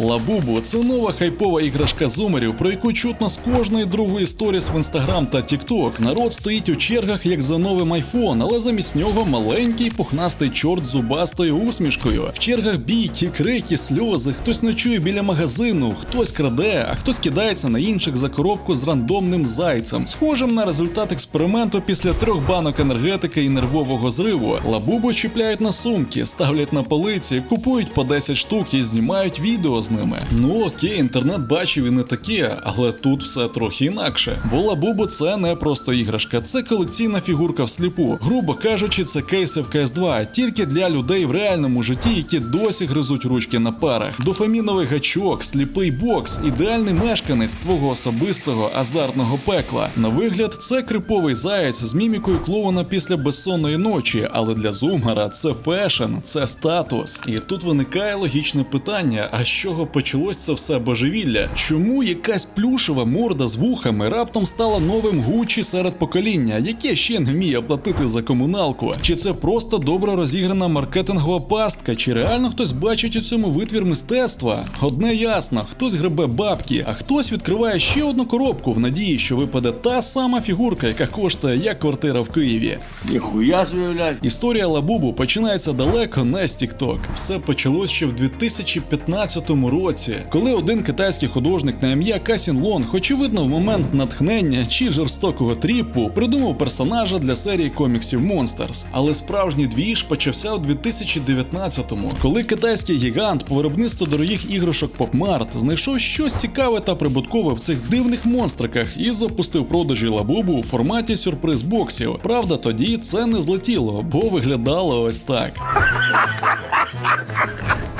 Лабубу це нова хайпова іграшка зумерів, про яку чутно з кожної другої сторіс в інстаграм та тікток. Народ стоїть у чергах як за новим айфон, але замість нього маленький пухнастий чорт зубастою усмішкою. В чергах бійки, крики, сльози. Хтось ночує біля магазину, хтось краде, а хтось кидається на інших за коробку з рандомним зайцем, схожим на результат експерименту після трьох банок енергетики і нервового зриву. Лабубу чіпляють на сумки, ставлять на полиці, купують по 10 штук і знімають відео ними. Ну окей, інтернет бачив і не таке, але тут все трохи інакше. Бо лабубу це не просто іграшка, це колекційна фігурка всліпу. Грубо кажучи, це кейси в CS2, тільки для людей в реальному житті, які досі гризуть ручки на парах. Дофаміновий гачок, сліпий бокс, ідеальний мешканець твого особистого азартного пекла. На вигляд, це криповий заяць з мімікою клоуна після безсонної ночі, але для зумера це фешн, це статус. І тут виникає логічне питання: а з чого почалось це все божевілля? Чому якась плюшева морда з вухами раптом стала новим гучі серед покоління, яке ще не вміє платити за комуналку? Чи це просто добре розіграна маркетингова пастка? Чи реально хтось бачить у цьому витвір мистецтва? Одне ясно, хтось гребе бабки, а хтось відкриває ще одну коробку в надії, що випаде та сама фігурка, яка коштує як квартира в Києві. Ніхуя блядь. Історія Лабубу починається далеко не з TikTok. Все почалось ще в 2015 році, коли один китайський художник на ім'я Касін Лон, очевидно, в момент натхнення чи жорстокого тріпу, придумав персонажа для серії коміксів Monsters. Але справжній двіж почався у 2019-му, коли китайський гігант по виробництву дорогих іграшок PopMart знайшов щось цікаве та прибуткове в цих дивних монстриках і запустив продажі лабубу у форматі сюрприз боксів. Правда, тоді це не злетіло, бо виглядало ось так.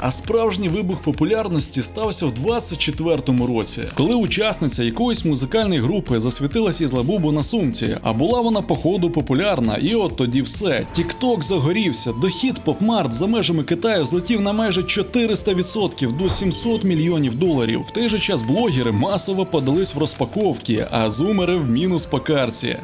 А справжній вибух популярності стався в 24-му році, коли учасниця якоїсь музикальної групи засвітилась із лабубу на сумці, а була вона походу популярна, і от тоді все. Тікток загорівся, дохід попмарт за межами Китаю злетів на майже 400% до 700 мільйонів доларів. В той же час блогери масово подались в розпаковки, а зумери в мінус по карці.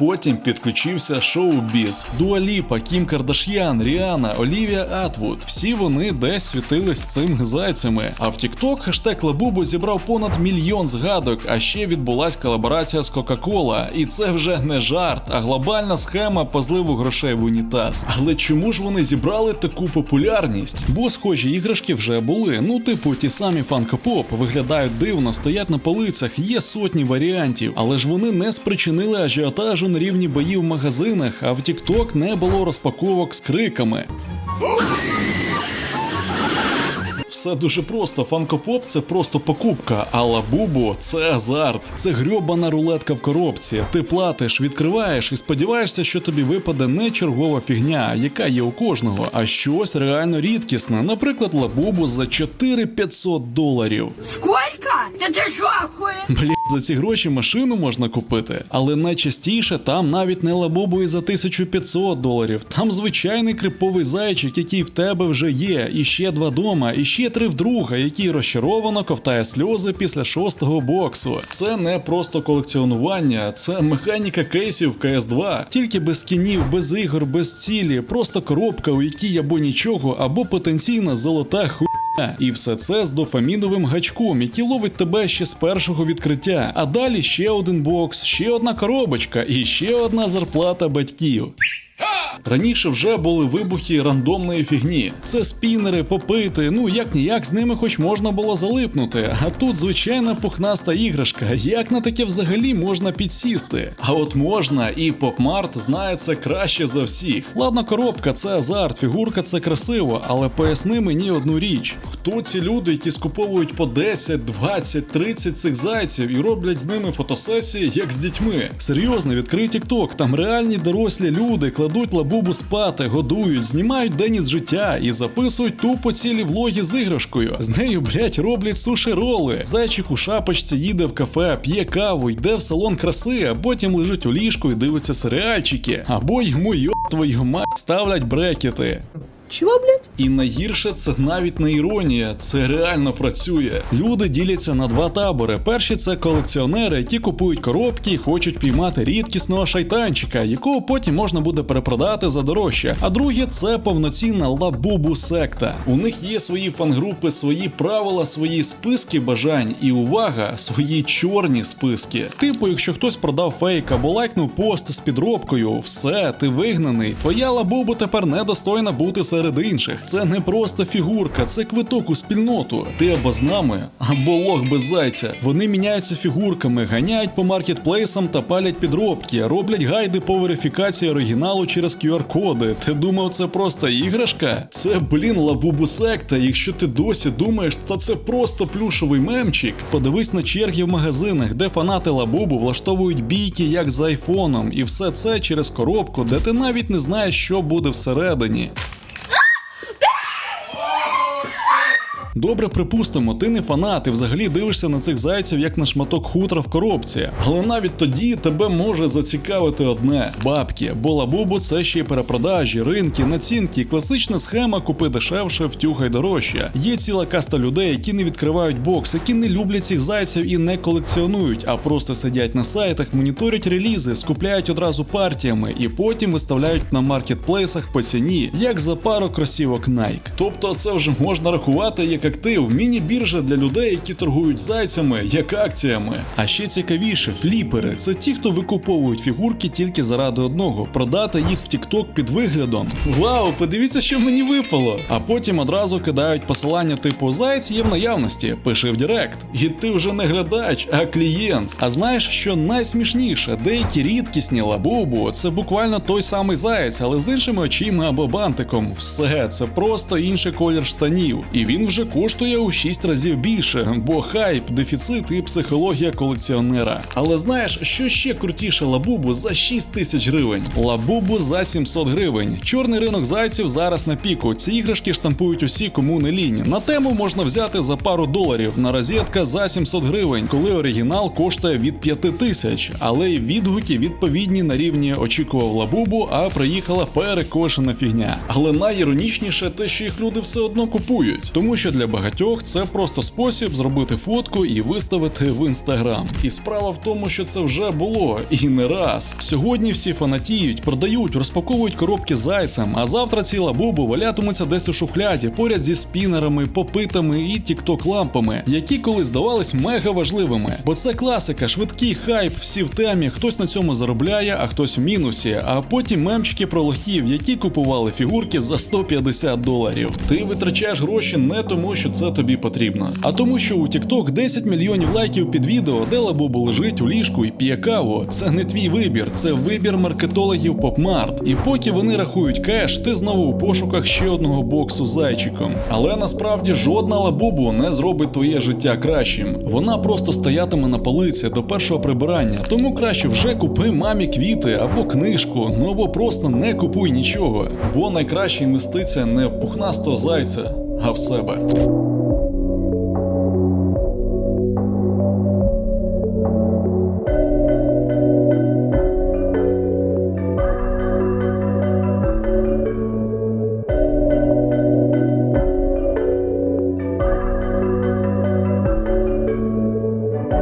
Потім підключився шоу-біз. Дуаліпа, Кім Кардаш'ян, Ріана, Олівія Атвуд. Всі вони десь світились цими зайцями. А в TikTok хештег Лабубу зібрав понад мільйон згадок, а ще відбулась колаборація з Coca-Cola. І це вже не жарт, а глобальна схема по зливу грошей в унітаз. Але чому ж вони зібрали таку популярність? Бо схожі іграшки вже були. Ну, типу, ті самі фанко-поп виглядають дивно, стоять на полицях, є сотні варіантів, але ж вони не спричинили ажіотажу на рівні боїв в магазинах, а в TikTok не було розпаковок з криками. Все дуже просто. Фанкопоп це просто покупка, а лабубу це азарт. Це грьобана рулетка в коробці. Ти платиш, відкриваєш і сподіваєшся, що тобі випаде не чергова фігня, яка є у кожного, а щось реально рідкісне. Наприклад, лабубу за 4500 доларів. Сколько? Да ты что, охуел? Бля, за ці гроші машину можна купити, але найчастіше там навіть не лабубу і за 1500 доларів. Там звичайний криповий зайчик, який в тебе вже є, і ще два дома, і ще три в друга, який розчаровано ковтає сльози після шостого боксу. Це не просто колекціонування, це механіка кейсів в CS2. Тільки без скінів, без ігор, без цілі, просто коробка, у якій або нічого, або потенційна золота ху. І все це з дофаміновим гачком, який ловить тебе ще з першого відкриття. А далі ще один бокс, ще одна коробочка і ще одна зарплата батьків. Раніше вже були вибухи рандомної фігні. Це спінери, попити, ну як ніяк з ними хоч можна було залипнути. А тут звичайна пухнаста іграшка. Як на таке взагалі можна підсісти? А от можна, і попмарт знає це краще за всіх. Ладно, коробка це азарт, фігурка це красиво, але поясни мені одну річ: хто ці люди, які скуповують по 10, 20, 30 цих зайців і роблять з ними фотосесії, як з дітьми? Серйозно, відкрий TikTok, там реальні дорослі люди кладуть лабубу спати, годують, знімають день із життя і записують тупо цілі влоги з іграшкою. З нею, блять, роблять суші роли. Зайчик у шапочці їде в кафе, п'є каву, йде в салон краси, а потім лежить у ліжку і дивиться серіальчики. Або йому йо твою мать ставлять брекети. Чего, блядь? І найгірше це навіть не іронія, це реально працює. Люди діляться на два табори. Перші це колекціонери, які купують коробки і хочуть піймати рідкісного шайтанчика, якого потім можна буде перепродати за дорожче. А другі це повноцінна лабубу секта. У них є свої фан-групи, свої правила, свої списки бажань і увага, свої чорні списки. Типу, якщо хтось продав фейк або лайкнув пост з підробкою, все, ти вигнаний. Твоя лабубу тепер недостойна бути серед інших. Це не просто фігурка, це квиток у спільноту. Ти або з нами, або лох без зайця. Вони міняються фігурками, ганяють по маркетплейсам та палять підробки, роблять гайди по верифікації оригіналу через QR-коди. Ти думав, це просто іграшка? Це, блін, лабубу секта. Якщо ти досі думаєш, та це просто плюшовий мемчик. Подивись на черги в магазинах, де фанати лабубу влаштовують бійки як з айфоном, і все це через коробку, де ти навіть не знаєш, що буде всередині. Добре, припустимо, ти не фанат і взагалі дивишся на цих зайців як на шматок хутра в коробці. Але навіть тоді тебе може зацікавити одне: бабки, бо лабубу це ще й перепродажі, ринки, націнки, класична схема купи дешевше, втюхай дорожче. Є ціла каста людей, які не відкривають бокс, які не люблять цих зайців і не колекціонують, а просто сидять на сайтах, моніторять релізи, скупляють одразу партіями і потім виставляють на маркетплейсах по ціні, як за пару кросівок Nike. Тобто це вже можна рахувати як актив, міні-біржа для людей, які торгують зайцями, як акціями. А ще цікавіше, фліпери це ті, хто викуповують фігурки тільки заради одного продати їх в TikTok під виглядом. Вау, подивіться, що мені випало! А потім одразу кидають посилання типу Зайць є в наявності, пиши в Директ. І ти вже не глядач, а клієнт. А знаєш, що найсмішніше, деякі рідкісні лабубу це буквально той самий заєць, але з іншими очима або бантиком. Все це просто інший колір штанів. І він вже коштує у 6 разів більше, бо хайп, дефіцит і психологія колекціонера. Але знаєш, що ще крутіше лабубу за 6 тисяч гривень? Лабубу за 700 гривень. Чорний ринок зайців зараз на піку. Ці іграшки штампують усі, кому не лінь. На тему можна взяти за пару доларів. На розетка за 700 гривень, коли оригінал коштує від 5 тисяч. Але й відгуки відповідні на рівні очікував лабубу, а приїхала перекошена фігня. Але найіронічніше те, що їх люди все одно купують, тому що для багатьох це просто спосіб зробити фотку і виставити в інстаграм. І справа в тому, що це вже було і не раз. Сьогодні всі фанатіють, продають, розпаковують коробки зайцем, а завтра ці лабуби валятимуться десь у шухляді поряд зі спінерами, попитами і тікток лампами, які колись здавались мега важливими. Бо це класика, швидкий хайп, всі в темі, хтось на цьому заробляє, а хтось в мінусі. А потім мемчики про лохів, які купували фігурки за 150 доларів. Ти витрачаєш гроші не тому, що це тобі потрібно, а тому, що у TikTok 10 мільйонів лайків під відео, де лабубу лежить у ліжку і п'є каву. Це не твій вибір, це вибір маркетологів Попмарт. І поки вони рахують кеш, ти знову у пошуках ще одного боксу зайчиком. Але насправді жодна лабубу не зробить твоє життя кращим. Вона просто стоятиме на полиці до першого прибирання. Тому краще вже купи мамі квіти або книжку, ну або просто не купуй нічого. Бо найкраща інвестиція не пухнастого зайця, а в себе.